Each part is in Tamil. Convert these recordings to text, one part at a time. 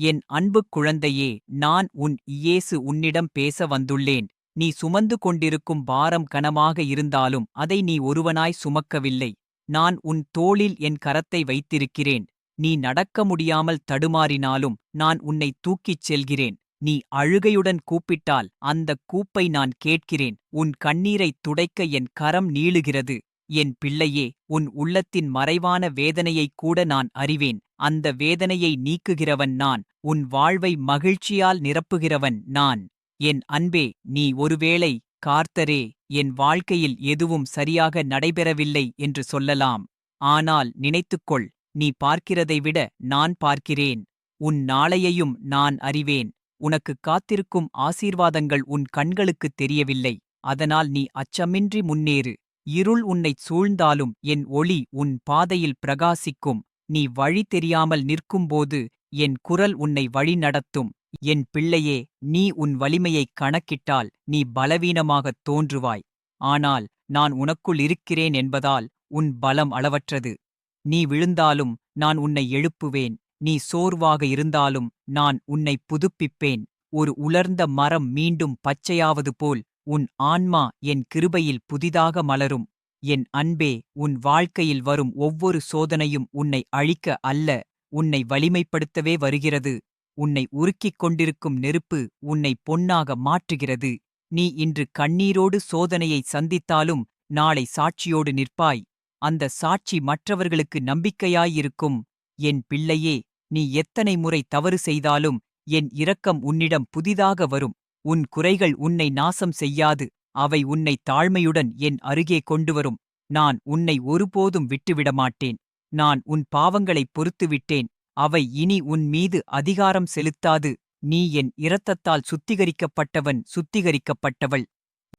என் அன்புக் குழந்தையே நான் உன் இயேசு உன்னிடம் பேச வந்துள்ளேன். நீ சுமந்து கொண்டிருக்கும் பாரம் கனமாக இருந்தாலும் அதை நீ ஒருவனாய் சுமக்கவில்லை. நான் உன் தோளில் என் கரத்தை வைத்திருக்கிறேன். நீ நடக்க முடியாமல் தடுமாறினாலும் நான் உன்னை தூக்கிச் செல்கிறேன். நீ அழுகையுடன் கூப்பிட்டால் அந்தக் கூப்பை நான் கேட்கிறேன். உன் கண்ணீரைத் துடைக்க என் கரம் நீளுகிறது. என் பிள்ளையே உன் உள்ளத்தின் மறைவான வேதனையைக் கூட நான் அறிவேன். அந்த வேதனையை நீக்குகிறவன் நான். உன் வாழ்வை மகிழ்ச்சியால் நிரப்புகிறவன் நான். என் அன்பே நீ ஒருவேளை கார்த்தரே என் வாழ்க்கையில் எதுவும் சரியாக நடைபெறவில்லை என்று சொல்லலாம். ஆனால் நினைத்துக்கொள் நீ பார்க்கிறதை விட நான் பார்க்கிறேன். உன் நாளையையும் நான் அறிவேன். உனக்கு காத்திருக்கும் ஆசீர்வாதங்கள் உன் கண்களுக்குத் தெரியவில்லை. அதனால் நீ அச்சமின்றி முன்னேறு. இருள் உன்னைச் சூழ்ந்தாலும் என் ஒளி உன் பாதையில் பிரகாசிக்கும். நீ வழி தெரியாமல் நிற்கும்போது என் குரல் உன்னை வழிநடத்தும் என் பிள்ளையே நீ உன் வலிமையைக் கணக்கிட்டால் நீ பலவீனமாகத் தோன்றுவாய். ஆனால் நான் உனக்குள் இருக்கிறேன் என்பதால் உன் பலம் அளவற்றது. நீ விழுந்தாலும் நான் உன்னை எழுப்புவேன். நீ சோர்வாக இருந்தாலும் நான் உன்னை புதுப்பிப்பேன். ஒரு உலர்ந்த மரம் மீண்டும் பச்சையாவது போல் உன் ஆன்மா என் கிருபையில் புதிதாக மலரும். என் அன்பே உன் வாழ்க்கையில் வரும் ஒவ்வொரு சோதனையும் உன்னை அழிக்க அல்ல உன்னை வலிமைப்படுத்தவே வருகிறது. உன்னை உருக்கிக் கொண்டிருக்கும் நெருப்பு உன்னை பொன்னாக மாற்றுகிறது. நீ இன்று கண்ணீரோடு சோதனையை சந்தித்தாலும் நாளை சாட்சியோடு நிற்பாய். அந்த சாட்சி மற்றவர்களுக்கு நம்பிக்கையாயிருக்கும். என் பிள்ளையே நீ எத்தனை முறை தவறு செய்தாலும் என் இரக்கம் உன்னிடம் புதிதாக வரும். உன் குறைகள் உன்னை நாசம் செய்யாது அவை உன்னை தாழ்மையுடன் என் அருகே கொண்டுவரும். நான் உன்னை ஒருபோதும் விட்டுவிடமாட்டேன். நான் உன் பாவங்களைப் பொறுத்துவிட்டேன். அவை இனி உன் மீது அதிகாரம் செலுத்தாது. நீ என் இரத்தத்தால் சுத்திகரிக்கப்பட்டவன் சுத்திகரிக்கப்பட்டவள்.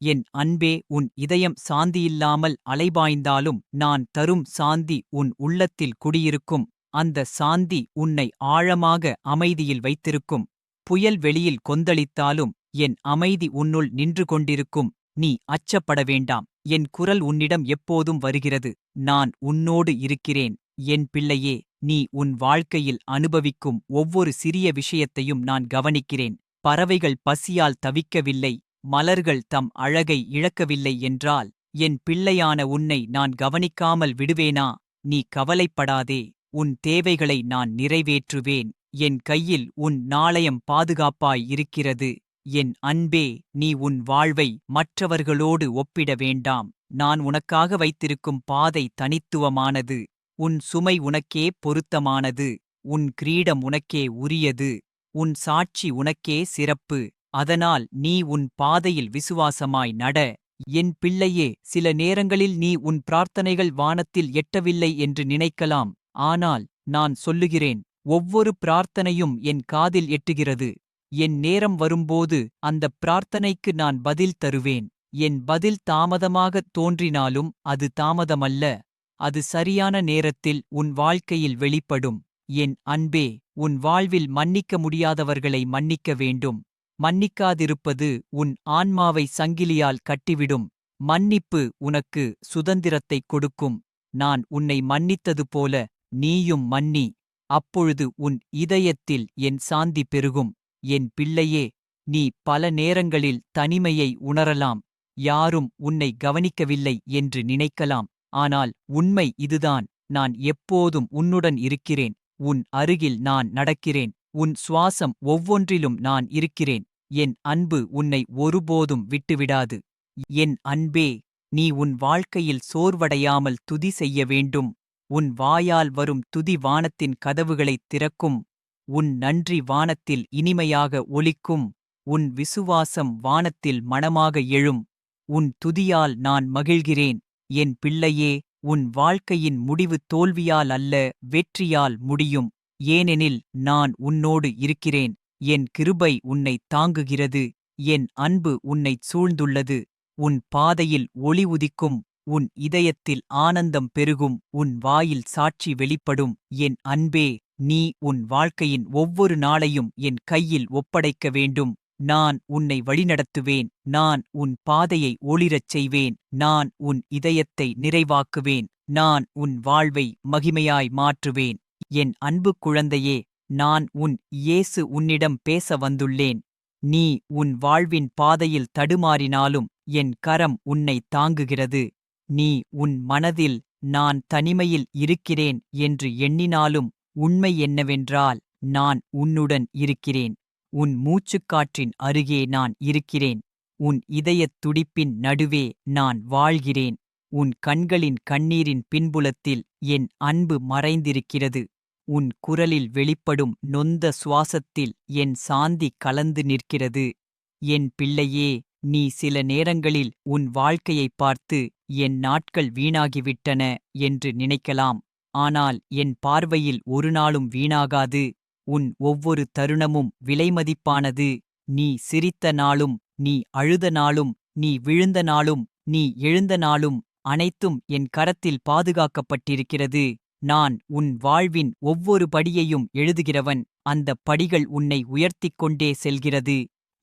என் அன்பே உன் இதயம் சாந்தியில்லாமல் அலைபாய்ந்தாலும் நான் தரும் சாந்தி உன் உள்ளத்தில் குடியிருக்கும். அந்த சாந்தி உன்னை ஆழமாக அமைதியில் வைத்திருக்கும். புயல் வெளியில் கொந்தளித்தாலும் என் அமைதி உன்னுள் நின்று கொண்டிருக்கும் நீ அச்சப்பட வேண்டாம். என் குரல் உன்னிடம் எப்போதும் வருகிறது நான் உன்னோடு இருக்கிறேன். என் பிள்ளையே நீ உன் வாழ்க்கையில் அனுபவிக்கும் ஒவ்வொரு சிறிய விஷயத்தையும் நான் கவனிக்கிறேன். பறவைகள் பசியால் தவிக்கவில்லை மலர்கள் தம் அழகை இழக்கவில்லை என்றால் என் பிள்ளையான உன்னை நான் கவனிக்காமல் விடுவேனா? நீ கவலைப்படாதே உன் தேவைகளை நான் நிறைவேற்றுவேன். என் கையில் உன் நாளையம் பாதுகாப்பாய் இருக்கிறது. என் அன்பே நீ உன் வாழ்வை மற்றவர்களோடு ஒப்பிட வேண்டாம். நான் உனக்காக வைத்திருக்கும் பாதை தனித்துவமானது. உன் சுமை உனக்கே பொருத்தமானது. உன் கிரீடம் உனக்கே உரியது. உன் சாட்சி உனக்கே சிறப்பு. அதனால் நீ உன் பாதையில் விசுவாசமாய் நட. என் பிள்ளையே சில நேரங்களில் நீ உன் பிரார்த்தனைகள் வானத்தில் எட்டவில்லை என்று நினைக்கலாம். ஆனால் நான் சொல்லுகிறேன் ஒவ்வொரு பிரார்த்தனையும் என் காதில் எட்டுகிறது. என் நேரம் வரும்போது அந்தப் பிரார்த்தனைக்கு நான் பதில் தருவேன். என் பதில் தாமதமாகத் தோன்றினாலும் அது தாமதமல்ல. அது சரியான நேரத்தில் உன் வாழ்க்கையில் வெளிப்படும். என் அன்பே உன் வாழ்வில் மன்னிக்க முடியாதவர்களை மன்னிக்க வேண்டும். மன்னிக்காதிருப்பது உன் ஆன்மாவை சங்கிலியால் கட்டிவிடும். மன்னிப்பு உனக்கு சுதந்திரத்தைக் கொடுக்கும். நான் உன்னை மன்னித்தது போல நீயும் மன்னி. அப்பொழுது உன் இதயத்தில் என் சாந்தி பெருகும். என் பிள்ளையே நீ பல நேரங்களில் தனிமையை உணரலாம். யாரும் உன்னை கவனிக்கவில்லை என்று நினைக்கலாம். ஆனால் உண்மை இதுதான். நான் எப்போதும் உன்னுடன் இருக்கிறேன். உன் அருகில் நான் நடக்கிறேன். உன் சுவாசம் ஒவ்வொன்றிலும் நான் இருக்கிறேன். என் அன்பு உன்னை ஒருபோதும் விட்டுவிடாது. என் அன்பே நீ உன் வாழ்க்கையில் சோர்வடையாமல் துதி செய்ய வேண்டும். உன் வாயால் வரும் துதி வானத்தின் கதவுகளைத் திறக்கும். உன் நன்றி வானத்தில் இனிமையாக ஒலிக்கும் உன் விசுவாசம் வானத்தில் மணமாக எழும் உன் துதியால் நான் மகிழ்கிறேன் என் பிள்ளையே உன் வாழ்க்கையின் முடிவு தோல்வியால் அல்ல வெற்றியால் முடியும் ஏனெனில் நான் உன்னோடு இருக்கிறேன் என் கிருபை உன்னை தாங்குகிறது என் அன்பு உன்னைச் சூழ்ந்துள்ளது உன் பாதையில் ஒளி உதிக்கும் உன் இதயத்தில் ஆனந்தம் பெருகும் உன் வாயில் சாட்சி வெளிப்படும் என் அன்பே நீ உன் வாழ்க்கையின் ஒவ்வொரு நாளையும் என் கையில் ஒப்படைக்க வேண்டும். நான் உன்னை வழிநடத்துவேன். நான் உன் பாதையை ஒளிரச் செய்வேன். நான் உன் இதயத்தை நிறைவாக்குவேன். நான் உன் வாழ்வை மகிமையாய் மாற்றுவேன். என் அன்பு குழந்தையே நான் உன் இயேசு உன்னிடம் பேச வந்துள்ளேன். நீ உன் வாழ்வின் பாதையில் தடுமாறினாலும் என் கரம் உன்னை தாங்குகிறது. நீ உன் மனதில் நான் தனிமையில் இருக்கிறேன் என்று எண்ணினாலும் உண்மை என்னவென்றால் நான் உன்னுடன் இருக்கிறேன். உன் மூச்சுக்காற்றின் அருகே நான் இருக்கிறேன். உன் இதயத் துடிப்பின் நடுவே நான் வாழ்கிறேன். உன் கண்களின் கண்ணீரின் பின்புலத்தில் என் அன்பு மறைந்திருக்கிறது. உன் குரலில் வெளிப்படும் நொந்த சுவாசத்தில் என் சாந்தி கலந்து நிற்கிறது. என் பிள்ளையே நீ சில நேரங்களில் உன் வாழ்க்கையைப் பார்த்து என் நாட்கள் வீணாகிவிட்டன என்று நினைக்கலாம். ஆனால் என் பார்வையில் ஒரு நாளும் வீணாகாது. உன் ஒவ்வொரு தருணமும் விலைமதிப்பானது. நீ சிரித்த நாளும் நீ அழுத நாளும் நீ விழுந்த நாளும் நீ எழுந்த நாளும் அனைத்தும் என் கரத்தில் பாதுகாக்கப்பட்டிருக்கிறது. நான் உன் வாழ்வின் ஒவ்வொரு படியையும் எழுதுகிறவன். அந்தப் படிகள் உன்னை உயர்த்திக் கொண்டே செல்கிறது.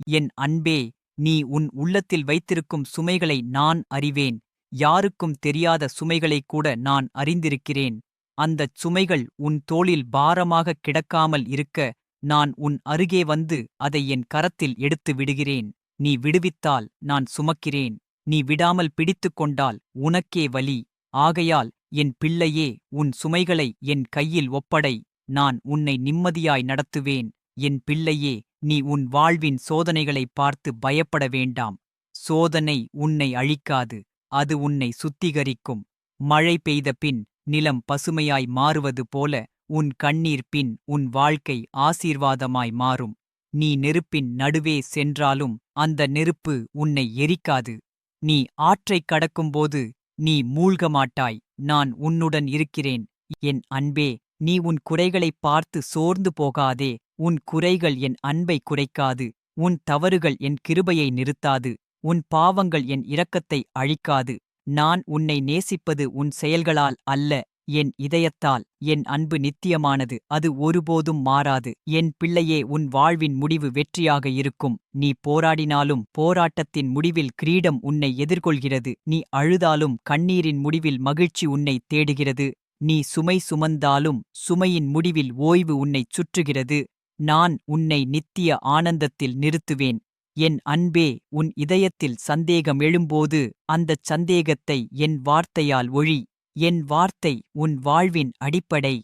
என் அன்பே நீ உன் உள்ளத்தில் வைத்திருக்கும் சுமைகளை நான் அறிவேன். யாருக்கும் தெரியாத சுமைகளைக் கூட நான் அறிந்திருக்கிறேன். அந்தச் சுமைகள் உன் தோளில் பாரமாகக் கிடக்காமல் இருக்க நான் உன் அருகே வந்து அதை என் கரத்தில் எடுத்து விடுகிறேன். நீ விடுவித்தால் நான் சுமக்கிறேன். நீ விடாமல் பிடித்துக் கொண்டால் உனக்கே வலி. ஆகையால் என் பிள்ளையே உன் சுமைகளை என் கையில் ஒப்படை. நான் உன்னை நிம்மதியாய் நடத்துவேன். என் பிள்ளையே நீ உன் வாழ்வின் சோதனைகளைப் பார்த்து பயப்பட வேண்டாம். சோதனை உன்னை அழிக்காது. அது உன்னை சுத்திகரிக்கும். மழை பெய்த பின் நிலம் பசுமையாய் மாறுவது போல உன் கண்ணீர் பின் உன் வாழ்க்கை ஆசீர்வாதமாய் மாறும். நீ நெருப்பின் நடுவே சென்றாலும் அந்த நெருப்பு உன்னை எரிக்காது. நீ ஆற்றைக் கடக்கும்போது நீ மூழ்க மாட்டாய் நான் உன்னுடன் இருக்கிறேன். என் அன்பே நீ உன் குறைகளைப் பார்த்து சோர்ந்து போகாதே. உன் குறைகள் என் அன்பை குறைக்காது. உன் தவறுகள் என் கிருபையை நிறுத்தாது. உன் பாவங்கள் என் இரக்கத்தை அழிக்காது. நான் உன்னை நேசிப்பது உன் செயல்களால் அல்ல என் இதயத்தால் என் அன்பு நித்தியமானது அது ஒருபோதும் மாறாது என் பிள்ளையே உன் வாழ்வின் முடிவு வெற்றியாக இருக்கும் நீ போராடினாலும் போராட்டத்தின் முடிவில் கிரீடம் உன்னை எதிர்கொள்கிறது நீ அழுதாலும் கண்ணீரின் முடிவில் மகிழ்ச்சி உன்னை தேடுகிறது நீ சுமை சுமந்தாலும் சுமையின் முடிவில் ஓய்வு உன்னைச் சுற்றுகிறது நான் உன்னை நித்திய ஆனந்தத்தில் நிறுத்துவேன். என் அன்பே உன் இதயத்தில் சந்தேகம் எழும்போது அந்தச் சந்தேகத்தை என் வார்த்தையால் ஒழி என் வார்த்தை உன் வாழ்வின் அடிப்படை.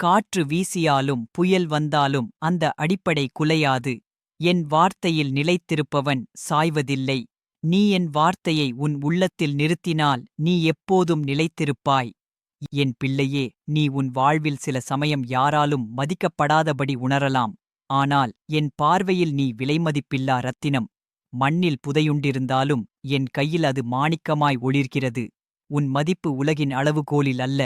காற்று வீசியாலும் புயல் வந்தாலும் அந்த அடிப்படை குலையாது. என் வார்த்தையில் நிலைத்திருப்பவன் சாய்வதில்லை. நீ என் வார்த்தையை உன் உள்ளத்தில் நிறுத்தினால் நீ எப்போதும் நிலைத்திருப்பாய். என் பிள்ளையே நீ உன் வாழ்வில் சில சமயம் யாராலும் மதிக்கப்படாதபடி உணரலாம். ஆனால் என் பார்வையில் நீ விலைமதிப்பில்லா ரத்தினம் மண்ணில் புதையுண்டிருந்தாலும் என் கையில் அது மாணிக்கமாய் ஒளிர்கிறது. உன் மதிப்பு உலகின் அளவுகோலில் அல்ல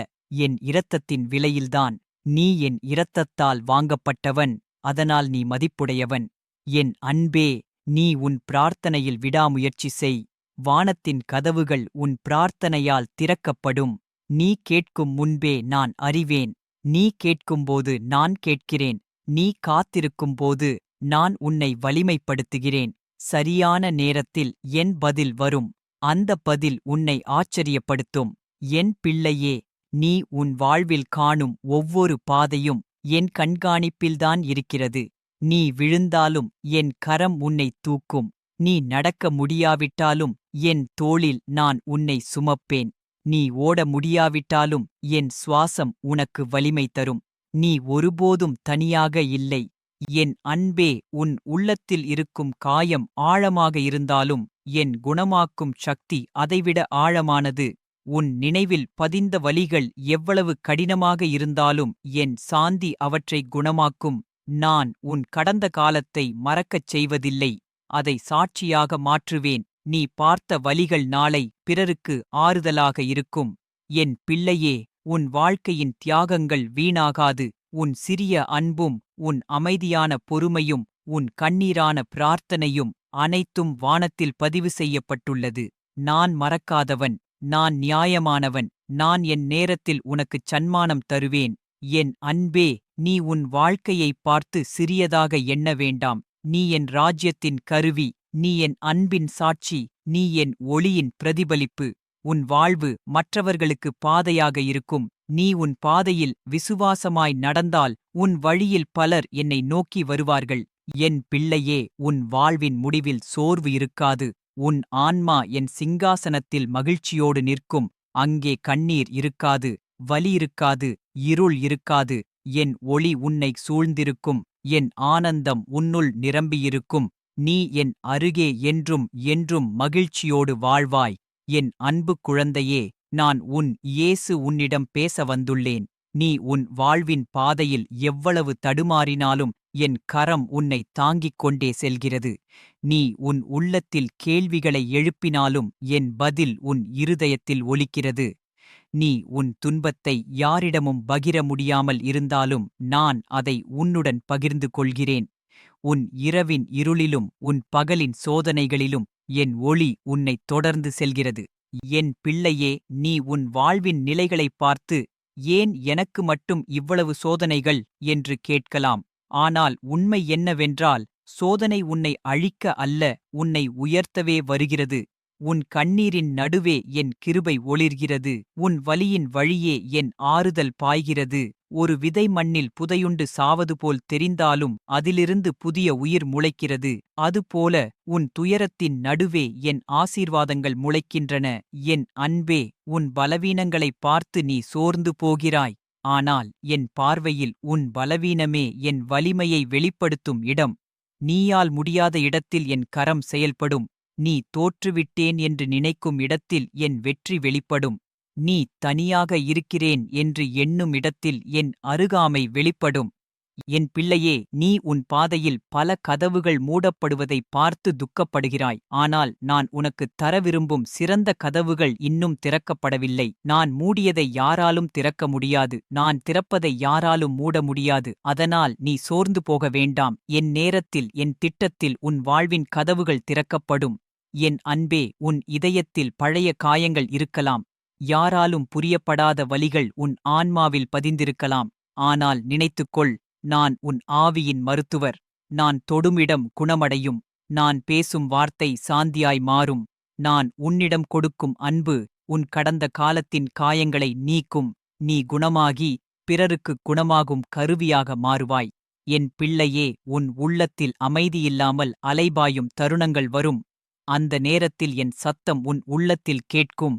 என் இரத்தத்தின் விலையில்தான். நீ என் இரத்தத்தால் வாங்கப்பட்டவன் அதனால் நீ மதிப்புடையவன். என் அன்பே நீ உன் பிரார்த்தனையில் விடாமுயற்சி செய். வானத்தின் கதவுகள் உன் பிரார்த்தனையால் திறக்கப்படும். நீ கேட்கும் முன்பே நான் அறிவேன். நீ கேட்கும்போது நான் கேட்கிறேன். நீ காத்திருக்கும் போது நான் உன்னை வலிமைப்படுத்துகிறேன். சரியான நேரத்தில் என் பதில் வரும். அந்த பதில் உன்னை ஆச்சரியப்படுத்தும். என் பிள்ளையே நீ உன் வாழ்வில் காணும் ஒவ்வொரு பாதையும் என் கண்காணிப்பில்தான் இருக்கிறது. நீ விழுந்தாலும் என் கரம் உன்னை தூக்கும். நீ நடக்க முடியாவிட்டாலும் என் தோளில் நான் உன்னை சுமப்பேன். நீ ஓட முடியாவிட்டாலும் என் சுவாசம் உனக்கு வலிமை தரும். நீ ஒருபோதும் தனியாக இல்லை. என் அன்பே உன் உள்ளத்தில் இருக்கும் காயம் ஆழமாக இருந்தாலும் என் குணமாக்கும் சக்தி அதைவிட ஆழமானது. உன் நினைவில் பதிந்த வலிகள் எவ்வளவு கடினமாக இருந்தாலும் என் சாந்தி அவற்றை குணமாக்கும். நான் உன் கடந்த காலத்தை மறக்கச் செய்வதில்லை. அதை சாட்சியாக மாற்றுவேன். நீ பார்த்த வலிகள் நாளை பிறருக்கு ஆறுதலாக இருக்கும். என் பிள்ளையே உன் வாழ்க்கையின் தியாகங்கள் வீணாகாது. உன் சிறிய அன்பும் உன் அமைதியான பொறுமையும் உன் கண்ணீரான பிரார்த்தனையும் அனைத்தும் வானத்தில் பதிவு செய்யப்பட்டுள்ளது. நான் மறக்காதவன் நான் நியாயமானவன் நான் என் நேரத்தில் உனக்குச் சன்மானம் தருவேன். என் அன்பே நீ உன் வாழ்க்கையைப் பார்த்து சிறியதாக எண்ண வேண்டாம். நீ என் ராஜ்யத்தின் கருவி நீ என் அன்பின் சாட்சி நீ என் ஒளியின் பிரதிபலிப்பு. உன் வாழ்வு மற்றவர்களுக்கு பாதையாக இருக்கும். நீ உன் பாதையில் விசுவாசமாய் நடந்தால் உன் வழியில் பலர் என்னை நோக்கி வருவார்கள். என் பிள்ளையே உன் வாழ்வின் முடிவில் சோர்வு இருக்காது. உன் ஆன்மா என் சிங்காசனத்தில் மகிழ்ச்சியோடு நிற்கும். அங்கே கண்ணீர் இருக்காது வலி இருக்காது இருள் இருக்காது. என் ஒளி உன்னை சூழ்ந்திருக்கும். என் ஆனந்தம் உன்னுள் நிரம்பியிருக்கும். நீ என் அருகே என்றும் என்றும் மகிழ்ச்சியோடு வாழ்வாய். என் அன்பு குழந்தையே நான் உன் இயேசு உன்னிடம் பேச வந்துள்ளேன். நீ உன் வாழ்வின் பாதையில் எவ்வளவு தடுமாறினாலும் என் கரம் உன்னை தாங்கிக் கொண்டே செல்கிறது. நீ உன் உள்ளத்தில் கேள்விகளை எழுப்பினாலும் என் பதில் உன் இருதயத்தில் ஒலிக்கிறது. நீ உன் துன்பத்தை யாரிடமும் பகிர முடியாமல் இருந்தாலும் நான் அதை உன்னுடன் பகிர்ந்து கொள்கிறேன். உன் இரவின் இருளிலும் உன் பகலின் சோதனைகளிலும் என் ஒளி உன்னை தொடர்ந்து செல்கிறது. என் பிள்ளையே நீ உன் வாழ்வின் நிலைகளைப் பார்த்து ஏன் எனக்கு மட்டும் இவ்வளவு சோதனைகள்? என்று கேட்கலாம். ஆனால் உண்மை என்னவென்றால் சோதனை உன்னை அழிக்க அல்ல உன்னை உயர்த்தவே வருகிறது. உன் கண்ணீரின் நடுவே என் கிருபை ஒளிர்கிறது. உன் வலியின் வழியே என் ஆறுதல் பாய்கிறது. ஒரு விதை மண்ணில் புதையுண்டு சாவது போல் தெரிந்தாலும் அதிலிருந்து புதிய உயிர் முளைக்கிறது. அதுபோல உன் துயரத்தின் நடுவே என் ஆசீர்வாதங்கள் முளைக்கின்றன. என் அன்பே உன் பலவீனங்களைப் பார்த்து நீ சோர்ந்து போகிறாய். ஆனால் என் பார்வையில் உன் பலவீனமே என் வலிமையை வெளிப்படுத்தும் இடம். நீயால் முடியாத இடத்தில் என் கரம் செயல்படும். நீ தோற்றுவிட்டேன் என்று நினைக்கும் இடத்தில் என் வெற்றி வெளிப்படும். நீ தனியாக இருக்கிறேன் என்று எண்ணும் இடத்தில் என் அருகாமை வெளிப்படும். என் பிள்ளையே நீ உன் பாதையில் பல கதவுகள் மூடப்படுவதைப் பார்த்து துக்கப்படுகிறாய். ஆனால் நான் உனக்குத் தர விரும்பும் சிறந்த கதவுகள் இன்னும் திறக்கப்படவில்லை. நான் மூடியதை யாராலும் திறக்க முடியாது. நான் திறப்பதை யாராலும் மூட முடியாது. அதனால் நீ சோர்ந்து போக வேண்டாம். என் நேரத்தில் என் திட்டத்தில் உன் வாழ்வின் கதவுகள் திறக்கப்படும். என் அன்பே உன் இதயத்தில் பழைய காயங்கள் இருக்கலாம். யாராலும் புரியப்படாத வலிகள் உன் ஆன்மாவில் பதிந்திருக்கலாம். ஆனால் நினைத்துக்கொள் நான் உன் ஆவியின் மருத்துவர். நான் தொடுமிடம் குணமடையும். நான் பேசும் வார்த்தை சாந்தியாய் மாறும். நான் உன்னிடம் கொடுக்கும் அன்பு உன் கடந்த காலத்தின் காயங்களை நீக்கும். நீ குணமாகி பிறருக்குக் குணமாகும் கருவியாக மாறுவாய். என் பிள்ளையே உன் உள்ளத்தில் அமைதியில்லாமல் அலைபாயும் தருணங்கள் வரும். அந்த நேரத்தில் என் சத்தம் உன் உள்ளத்தில் கேட்கும்.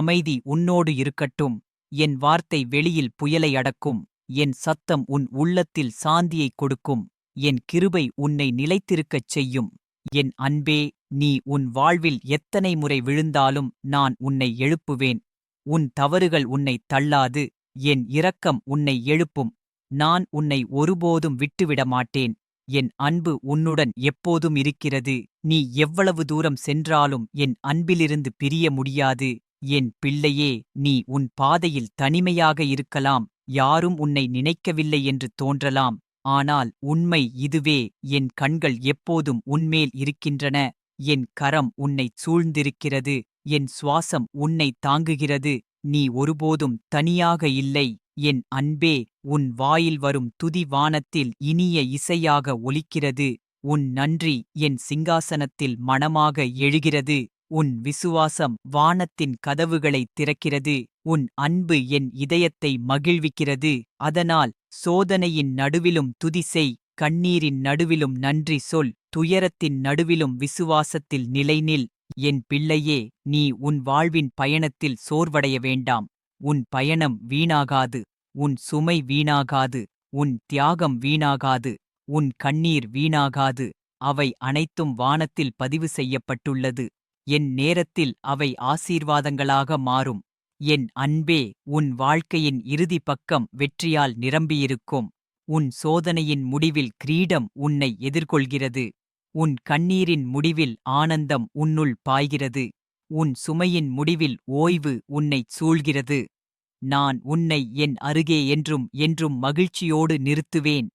அமைதி உன்னோடு இருக்கட்டும். என் வார்த்தை வெளியில் புயலை அடக்கும். என் சத்தம் உன் உள்ளத்தில் சாந்தியைக் கொடுக்கும். என் கிருபை உன்னை நிலைத்திருக்கச் செய்யும். என் அன்பே நீ உன் வாழ்வில் எத்தனை முறை விழுந்தாலும் நான் உன்னை எழுப்புவேன். உன் தவறுகள் உன்னை தள்ளாது. என் இரக்கம் உன்னை எழுப்பும். நான் உன்னை ஒருபோதும் விட்டுவிட மாட்டேன். என் அன்பு உன்னுடன் எப்போதும் இருக்கிறது. நீ எவ்வளவு தூரம் சென்றாலும் என் அன்பிலிருந்து பிரிய முடியாது. என் பிள்ளையே நீ உன் பாதையில் தனிமையாக இருக்கலாம் யாரும் உன்னை நினைக்கவில்லை என்று தோன்றலாம் ஆனால் உண்மை இதுவே என் கண்கள் எப்போதும் உன்மேல் இருக்கின்றன என் கரம் உன்னைச் சூழ்ந்திருக்கிறது என் சுவாசம் உன்னை தாங்குகிறது நீ ஒருபோதும் தனியாக இல்லை என் அன்பே உன் வாயில் வரும் துதி வானத்தில் இனிய இசையாக ஒலிக்கிறது உன் நன்றி என் சிங்காசனத்தில் மணமாக எழுகிறது. உன் விசுவாசம் வானத்தின் கதவுகளைத் திறக்கிறது உன் அன்பு என் இதயத்தை மகிழ்விக்கிறது. அதனால் சோதனையின் நடுவிலும் துதி செய் கண்ணீரின் நடுவிலும் நன்றி சொல் துயரத்தின் நடுவிலும் விசுவாசத்தில் நிலைநில். என் பிள்ளையே நீ உன் வாழ்வின் பயணத்தில் சோர்வடைய வேண்டாம். உன் பயணம் வீணாகாது உன் சுமை வீணாகாது உன் தியாகம் வீணாகாது உன் கண்ணீர் வீணாகாது. அவை அனைத்தும் வானத்தில் பதிவு செய்யப்பட்டுள்ளது. என் நேரத்தில் அவை ஆசீர்வாதங்களாக மாறும். என் அன்பே உன் வாழ்க்கையின் இறுதி பக்கம் வெற்றியால் நிரம்பியிருக்கும். உன் சோதனையின் முடிவில் கிரீடம் உன்னை எதிர்கொள்கிறது. உன் கண்ணீரின் முடிவில் ஆனந்தம் உன்னுள் பாய்கிறது. உன் சுமையின் முடிவில் ஓய்வு உன்னைச் சூழ்கிறது. நான் உன்னை என் அருகே என்றும் என்றும் மகிழ்ச்சியோடு நிறுத்துவேன்.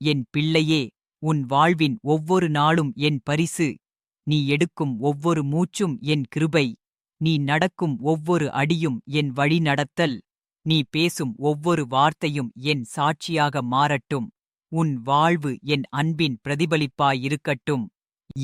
என் பிள்ளையே உன் வாழ்வின் ஒவ்வொரு நாளும் என் பரிசு. நீ எடுக்கும் ஒவ்வொரு மூச்சும் என் கிருபை. நீ நடக்கும் ஒவ்வொரு அடியும் என் வழி நடத்தல். நீ பேசும் ஒவ்வொரு வார்த்தையும் என் சாட்சியாக மாறட்டும். உன் வாழ்வு என் அன்பின் பிரதிபலிப்பாயிருக்கட்டும்.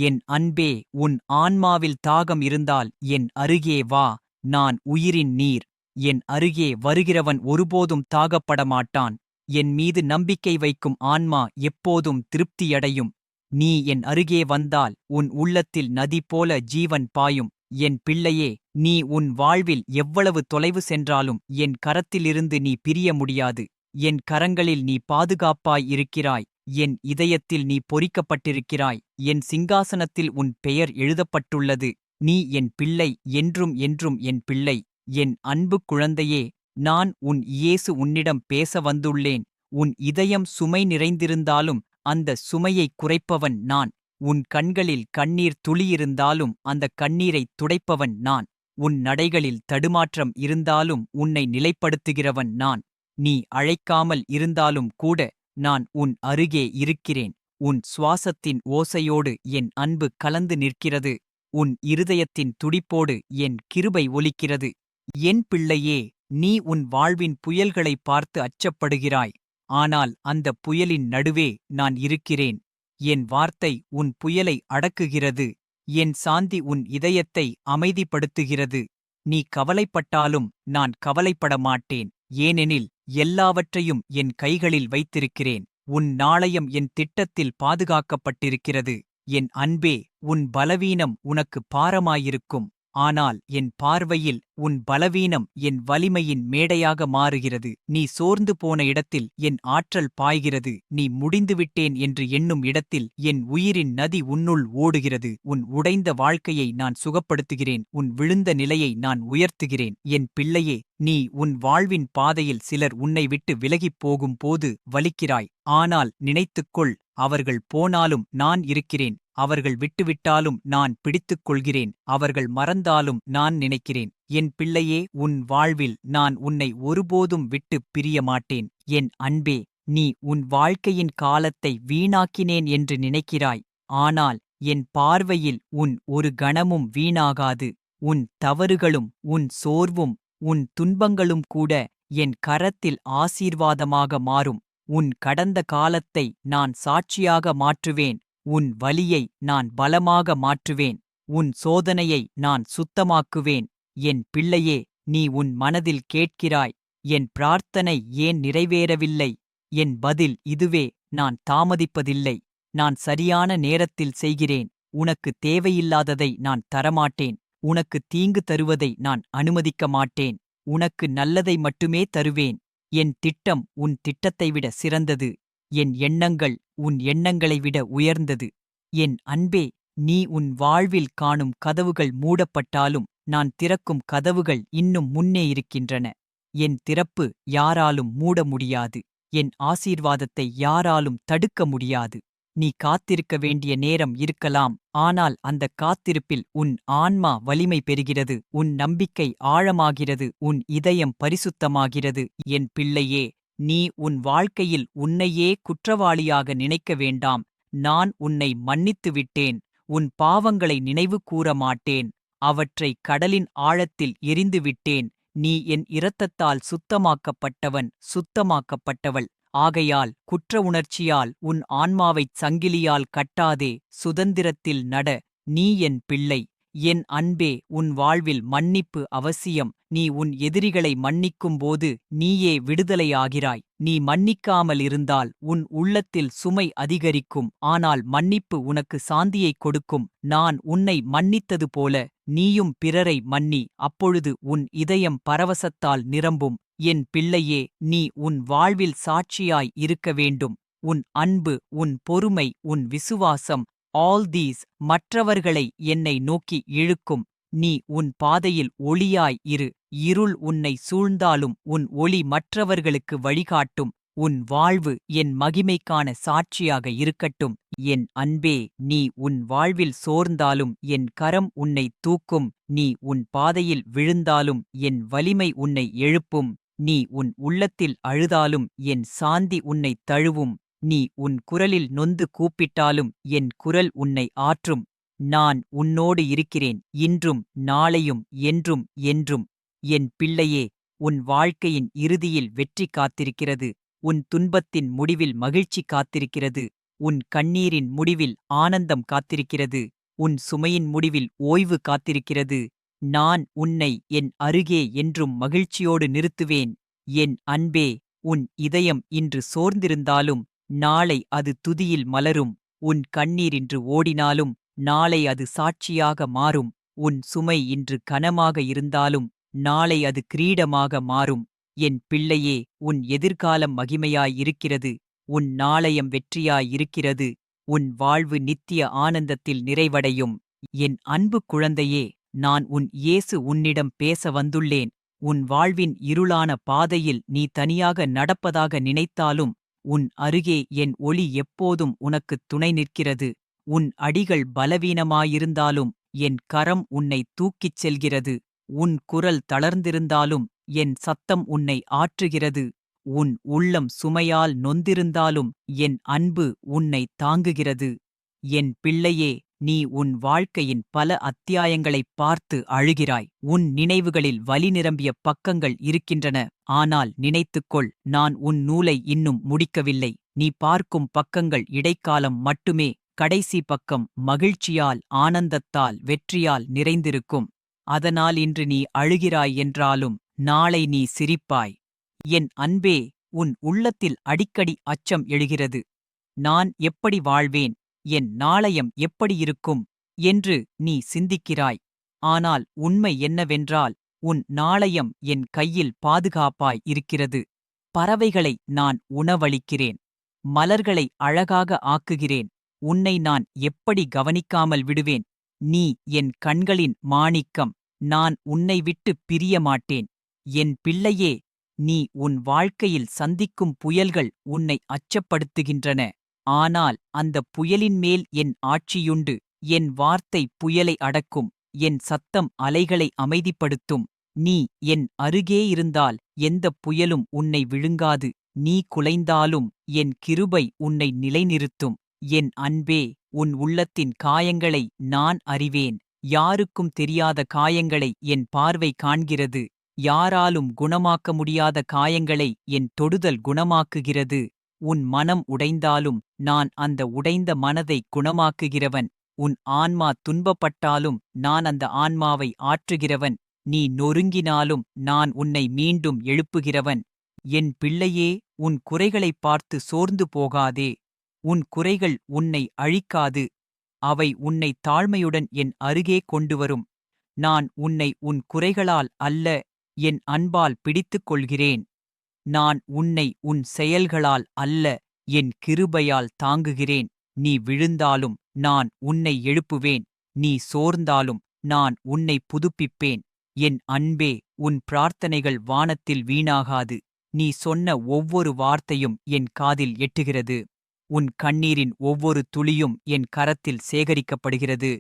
என் அன்பே உன் ஆன்மாவில் தாகம் இருந்தால் என் அருகே வா. நான் உயிரின் நீர். என் அருகே வருகிறவன் ஒருபோதும் தாகப்படமாட்டான். என் மீது நம்பிக்கை வைக்கும் ஆன்மா எப்போதும் திருப்தியடையும். நீ என் அருகே வந்தால் உன் உள்ளத்தில் நதி போல ஜீவன் பாயும். என் பிள்ளையே நீ உன் வாழ்வில் எவ்வளவு தொலைவு சென்றாலும் என் கரத்திலிருந்து நீ பிரிய முடியாது. என் கரங்களில் நீ பாதுகாப்பாய் இருக்கிறாய். என் இதயத்தில் நீ பொறிக்கப்பட்டிருக்கிறாய். என் சிங்காசனத்தில் உன் பெயர் எழுதப்பட்டுள்ளது. நீ என் பிள்ளை என்றும் என்றும் என் பிள்ளை. என் அன்பு குழந்தையே நான் உன் இயேசு உன்னிடம் பேச வந்துள்ளேன். உன் இதயம் சுமை நிறைந்திருந்தாலும் அந்த சுமையை குறைப்பவன் நான். உன் கண்களில் கண்ணீர் துளியிருந்தாலும் அந்த கண்ணீரைத் துடைப்பவன் நான். உன் நடைகளில் தடுமாற்றம் இருந்தாலும் உன்னை நிலைப்படுத்துகிறவன் நான். நீ அழைக்காமல் இருந்தாலும் கூட நான் உன் அருகே இருக்கிறேன். உன் சுவாசத்தின் ஓசையோடு என் அன்பு கலந்து நிற்கிறது. உன் இருதயத்தின் துடிப்போடு என் கிருபை ஒலிக்கிறது. என் பிள்ளையே நீ உன் வாழ்வின் புயல்களை பார்த்து அச்சப்படுகிறாய். ஆனால் அந்த புயலின் நடுவே நான் இருக்கிறேன். என் வார்த்தை உன் புயலை அடக்குகிறது. என் சாந்தி உன் இதயத்தை அமைதிப்படுத்துகிறது. நீ கவலைப்பட்டாலும் நான் கவலைப்பட மாட்டேன் ஏனெனில் எல்லாவற்றையும் என் கைகளில் வைத்திருக்கிறேன். உன் நாளையம் என் திட்டத்தில் பாதுகாக்கப்பட்டிருக்கிறது. என் அன்பே உன் பலவீனம் உனக்கு பாரமாயிருக்கும். ஆனால் என் பார்வையில் உன் பலவீனம் என் வலிமையின் மேடையாக மாறுகிறது. நீ சோர்ந்து போன இடத்தில் என் ஆற்றல் பாய்கிறது. நீ முடிந்துவிட்டேன் என்று எண்ணும் இடத்தில் என் உயிரின் நதி உன்னுள் ஓடுகிறது. உன் உடைந்த வாழ்க்கையை நான் சுகப்படுத்துகிறேன். உன் விழுந்த நிலையை நான் உயர்த்துகிறேன். என் பிள்ளையே நீ உன் வாழ்வின் பாதையில் சிலர் உன்னை விட்டு விலகிப் போகும் போது வலிக்கிறாய். ஆனால் நினைத்துக்கொள் அவர்கள் போனாலும் நான் இருக்கிறேன். அவர்கள் விட்டுவிட்டாலும் நான் பிடித்துக் கொள்கிறேன் அவர்கள் மறந்தாலும் நான் நினைக்கிறேன். என் பிள்ளையே உன் வாழ்வில் நான் உன்னை ஒருபோதும் விட்டுப் பிரிய மாட்டேன் என் அன்பே நீ உன் வாழ்க்கையின் காலத்தை வீணாக்கினேன் என்று நினைக்கிறாய். ஆனால் என் பார்வையில் உன் ஒரு கணமும் வீணாகாது. உன் தவறுகளும் உன் சோர்வும் உன் துன்பங்களும் கூட என் கரத்தில் ஆசீர்வாதமாக மாறும். உன் கடந்த காலத்தை நான் சாட்சியாக மாற்றுவேன். உன் வலியை நான் பலமாக மாற்றுவேன். உன் சோதனையை நான் சுத்தமாக்குவேன். என் பிள்ளையே நீ உன் மனதில் கேட்கிறாய். என் பிரார்த்தனை ஏன் நிறைவேறவில்லை? என் பதில் இதுவே நான் தாமதிப்பதில்லை. நான் சரியான நேரத்தில் செய்கிறேன். உனக்கு தேவையில்லாததை நான் தரமாட்டேன். உனக்கு தீங்கு தருவதை நான் அனுமதிக்க மாட்டேன். உனக்கு நல்லதை மட்டுமே தருவேன். என் திட்டம் உன் திட்டத்தை விட சிறந்தது. என் எண்ணங்கள் உன் எண்ணங்களை விட உயர்ந்தது. என் அன்பே நீ உன் வாழ்வில் காணும் கதவுகள் மூடப்பட்டாலும் நான் திறக்கும் கதவுகள் இன்னும் முன்னே இருக்கின்றன. என் திறப்பு யாராலும் மூட முடியாது. என் ஆசீர்வாதத்தை யாராலும் தடுக்க முடியாது. நீ காத்திருக்க வேண்டிய நேரம் இருக்கலாம் ஆனால் அந்த காத்திருப்பில் உன் ஆன்மா வலிமை பெறுகிறது உன் நம்பிக்கை ஆழமாகிறது உன் இதயம் பரிசுத்தமாகிறது. என் பிள்ளையே நீ உன் வாழ்க்கையில் உன்னையே குற்றவாளியாக நினைக்க வேண்டாம். நான் உன்னை மன்னித்து விட்டேன் உன் பாவங்களை நினைவு கூற மாட்டேன். அவற்றை கடலின் ஆழத்தில் எரிந்து விட்டேன் நீ என் இரத்தத்தால் சுத்தமாக்கப்பட்டவன் சுத்தமாக்கப்பட்டவள். ஆகையால் குற்ற உணர்ச்சியால் உன் ஆன்மாவைச் சங்கிலியால் கட்டாதே. சுதந்திரத்தில் நட. நீ என் பிள்ளை. என் அன்பே உன் வாழ்வில் மன்னிப்பு அவசியம். நீ உன் எதிரிகளை மன்னிக்கும்போது நீயே விடுதலையாகிறாய். நீ மன்னிக்காமல் இருந்தால் உன் உள்ளத்தில் சுமை அதிகரிக்கும். ஆனால் மன்னிப்பு உனக்கு சாந்தியைக் கொடுக்கும். நான் உன்னை மன்னித்தது போல நீயும் பிறரை மன்னி. அப்பொழுது உன் இதயம் பரவசத்தால் நிரம்பும். என் பிள்ளையே நீ உன் வாழ்வில் சாட்சியாய் இருக்க வேண்டும். உன் அன்பு உன் பொறுமை உன் விசுவாசம் ஆல் தீஸ் மற்றவர்களை என்னை நோக்கி இழுக்கும். நீ உன் பாதையில் ஒளியாய் இரு. இருள் உன்னை சூழ்ந்தாலும் உன் ஒளி மற்றவர்களுக்கு வழிகாட்டும். உன் வாழ்வு என் மகிமைக்கான சாட்சியாக இருக்கட்டும். என் அன்பே நீ உன் வாழ்வில் சோர்ந்தாலும் என் கரம் உன்னை தூக்கும். நீ உன் பாதையில் விழுந்தாலும் என் வலிமை உன்னை எழுப்பும். நீ உன் உள்ளத்தில் அழுதாலும் என் சாந்தி உன்னை தழுவும். நீ உன் குரலில் நொந்து கூப்பிட்டாலும் என் குரல் உன்னை ஆற்றும். நான் உன்னோடு இருக்கிறேன் இன்றும் நாளையும் என்றும் என்றும். என் பிள்ளையே உன் வாழ்க்கையின் இறுதியில் வெற்றி காத்திருக்கிறது. உன் துன்பத்தின் முடிவில் மகிழ்ச்சி காத்திருக்கிறது. உன் கண்ணீரின் முடிவில் ஆனந்தம் காத்திருக்கிறது. உன் சுமையின் முடிவில் ஓய்வு காத்திருக்கிறது. நான் உன்னை என் அருகே என்றும் மகிழ்ச்சியோடு நிறுத்துவேன். என் அன்பே உன் இதயம் இன்று சோர்ந்திருந்தாலும் நாளை அது துதியில் மலரும். உன் கண்ணீர் இன்று ஓடினாலும் நாளை அது சாட்சியாக மாறும். உன் சுமை இன்று கனமாக இருந்தாலும் நாளை அது கிரீடமாக மாறும். என் பிள்ளையே உன் எதிர்காலம் மகிமையாயிருக்கிறது. உன் நாளையம் வெற்றியாயிருக்கிறது. உன் வாழ்வு நித்திய ஆனந்தத்தில் நிறைவடையும். என் அன்பு குழந்தையே நான் உன் இயேசு உன்னிடம் பேச வந்துள்ளேன். உன் வாழ்வின் இருளான பாதையில் நீ தனியாக நடப்பதாக நினைத்தாலும் உன் அருகே என் ஒளி எப்போதும் உனக்குத் துணை நிற்கிறது. உன் அடிகள் பலவீனமாயிருந்தாலும் என் கரம் உன்னை தூக்கிச் செல்கிறது. உன் குரல் தளர்ந்திருந்தாலும் என் சத்தம் உன்னை ஆற்றுகிறது. உன் உள்ளம் சுமையால் நொந்திருந்தாலும் என் அன்பு உன்னை தாங்குகிறது. என் பிள்ளையே நீ உன் வாழ்க்கையின் பல அத்தியாயங்களைப் பார்த்து அழுகிறாய். உன் நினைவுகளில் வலி நிரம்பிய பக்கங்கள் இருக்கின்றன. ஆனால் நினைத்துக்கொள் நான் உன் நூலை இன்னும் முடிக்கவில்லை. நீ பார்க்கும் பக்கங்கள் இடைக்காலம் மட்டுமே. கடைசி பக்கம் மகிழ்ச்சியால் ஆனந்தத்தால் வெற்றியால் நிறைந்திருக்கும். அதனால் இன்று நீ அழுகிறாய் என்றாலும் நாளை நீ சிரிப்பாய். என் அன்பே உன் உள்ளத்தில் அடிக்கடி அச்சம் எழுகிறது. நான் எப்படி வாழ்வேன்? என் நாளையம் எப்படியிருக்கும் என்று நீ சிந்திக்கிறாய். ஆனால் உண்மை என்னவென்றால் உன் நாளையம் என் கையில் பாதுகாப்பாய் இருக்கிறது. பறவைகளை நான் உணவளிக்கிறேன். மலர்களை அழகாக ஆக்குகிறேன். உன்னை நான் எப்படி கவனிக்காமல் விடுவேன்? நீ என் கண்களின் மாணிக்கம். நான் உன்னை விட்டு பிரிய மாட்டேன் என் பிள்ளையே நீ உன் வாழ்க்கையில் சந்திக்கும் புயல்கள் உன்னை அச்சப்படுத்துகின்றன. ஆனால் அந்த புயலின் மேல் என் ஆட்சியுண்டு என் வார்த்தை புயலை அடக்கும் என் சத்தம் அலைகளை அமைதிப்படுத்தும். நீ என் அருகே இருந்தால் எந்தப் புயலும் உன்னை விழுங்காது நீ குலைந்தாலும் என் கிருபை உன்னை நிலைநிறுத்தும். என் அன்பே உன் உள்ளத்தின் காயங்களை நான் அறிவேன். யாருக்கும் தெரியாத காயங்களை என் பார்வை காண்கிறது. யாராலும் குணமாக்க முடியாத காயங்களை என் தொடுதல் குணமாக்குகிறது. உன் மனம் உடைந்தாலும் நான் அந்த உடைந்த மனதை குணமாக்குகிறவன். உன் ஆன்மா துன்பப்பட்டாலும் நான் அந்த ஆன்மாவை ஆற்றுகிறவன். நீ நொறுங்கினாலும் நான் உன்னை மீண்டும் எழுப்புகிறவன். என் பிள்ளையே உன் குறைகளைப் பார்த்து சோர்ந்து போகாதே. உன் குறைகள் உன்னை அழிக்காது. அவை உன்னை தாழ்மையுடன் என் அருகே கொண்டுவரும். நான் உன்னை உன் குறைகளால் அல்ல என் அன்பால் பிடித்துக் கொள்கிறேன். நான் உன்னை உன் செயல்களால் அல்ல என் கிருபையால் தாங்குகிறேன். நீ விழுந்தாலும் நான் உன்னை எழுப்புவேன். நீ சோர்ந்தாலும் நான் உன்னை புதுப்பிப்பேன். என் அன்பே உன் பிரார்த்தனைகள் வானத்தில் வீணாகாது. நீ சொன்ன ஒவ்வொரு வார்த்தையும் என் காதில் எட்டுகிறது. உன் கண்ணீரின் ஒவ்வொரு துளியும் என் கரத்தில் சேகரிக்கப்படுகிறது.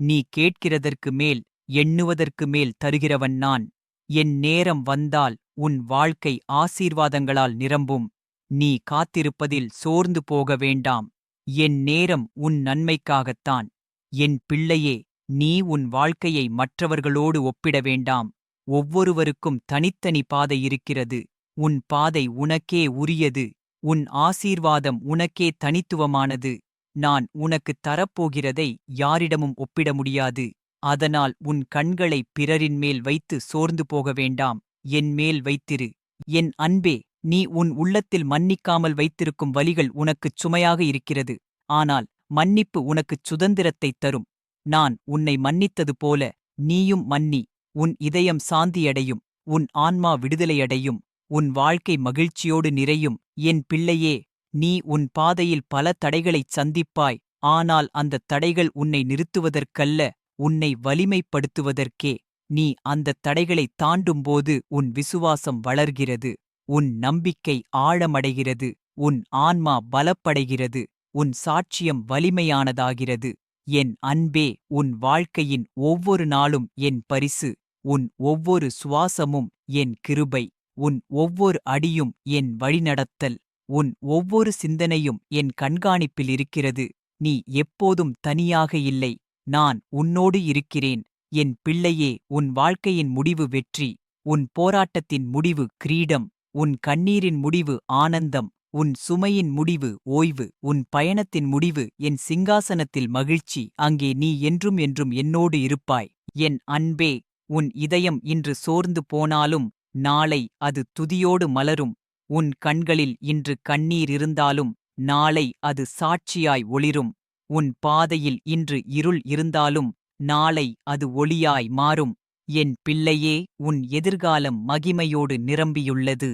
நீ கேட்கிறதற்கு மேல் எண்ணுவதற்கு மேல் தருகிறவன் நான். என் நேரம் வந்தால் உன் வாழ்க்கை ஆசீர்வாதங்களால் நிரம்பும். நீ காத்திருப்பதில் சோர்ந்து போக வேண்டாம். என் நேரம் உன் நன்மைக்காகத்தான். என் பிள்ளையே நீ உன் வாழ்க்கையை மற்றவர்களோடு ஒப்பிட வேண்டாம். ஒவ்வொருவருக்கும் தனித்தனி பாதை இருக்கிறது. உன் பாதை உனக்கே உரியது. உன் ஆசீர்வாதம் உனக்கே தனித்துவமானது. நான் உனக்குத் தரப்போகிறதை யாரிடமும் ஒப்பிட முடியாது. அதனால் உன் கண்களை பிறரின் மேல் வைத்து சோர்ந்து போக வேண்டாம். என் மேல் வைத்திரு. என் அன்பே நீ உன் உள்ளத்தில் மன்னிக்காமல் வைத்திருக்கும் வலிகள் உனக்குச் சுமையாக இருக்கிறது. ஆனால் மன்னிப்பு உனக்குச் சுதந்திரத்தைத் தரும். நான் உன்னை மன்னித்தது போல நீயும் மன்னி. உன் இதயம் சாந்தியடையும். உன் ஆன்மா விடுதலையடையும். உன் வாழ்க்கை மகிழ்ச்சியோடு நிறையும். என் பிள்ளையே நீ உன் பாதையில் பல தடைகளைச் சந்திப்பாய். ஆனால் அந்தத் தடைகள் உன்னை நிறுத்துவதற்கல்ல உன்னை வலிமைப்படுத்துவதற்கே. நீ அந்தத் தடைகளைத் தாண்டும்போது உன் விசுவாசம் வளர்கிறது உன் நம்பிக்கை ஆழமடைகிறது உன் ஆன்மா பலப்படைகிறது உன் சாட்சியம் வலிமையானதாகிறது. என் அன்பே உன் வாழ்க்கையின் ஒவ்வொரு நாளும் என் பரிசு உன் ஒவ்வொரு சுவாசமும் என் கிருபை உன் ஒவ்வொரு அடியும் என் வழிநடத்தல் உன் ஒவ்வொரு சிந்தனையும் என் கண்காணிப்பில் இருக்கிறது. நீ எப்போதும் தனியாக இல்லை நான் உன்னோடு இருக்கிறேன். என் பிள்ளையே உன் வாழ்க்கையின் முடிவு வெற்றி உன் போராட்டத்தின் முடிவு கிரீடம் உன் கண்ணீரின் முடிவு ஆனந்தம் உன் சுமையின் முடிவு ஓய்வு உன் பயணத்தின் முடிவு என் சிங்காசனத்தில் மகிழ்ச்சி அங்கே நீ என்றும் என்றும் என்னோடு இருப்பாய். என் அன்பே உன் இதயம் இன்று சோர்ந்து போனாலும் நாளை அது துதியோடு மலரும் உன் கண்களில் இன்று கண்ணீர் இருந்தாலும் நாளை அது சாட்சியாய் ஒளிரும் உன் பாதையில் இன்று இருள் இருந்தாலும் நாளை அது ஒளியாய் மாறும். என் பிள்ளையே உன் எதிர்காலம் மகிமையோடு நிரம்பியுள்ளது.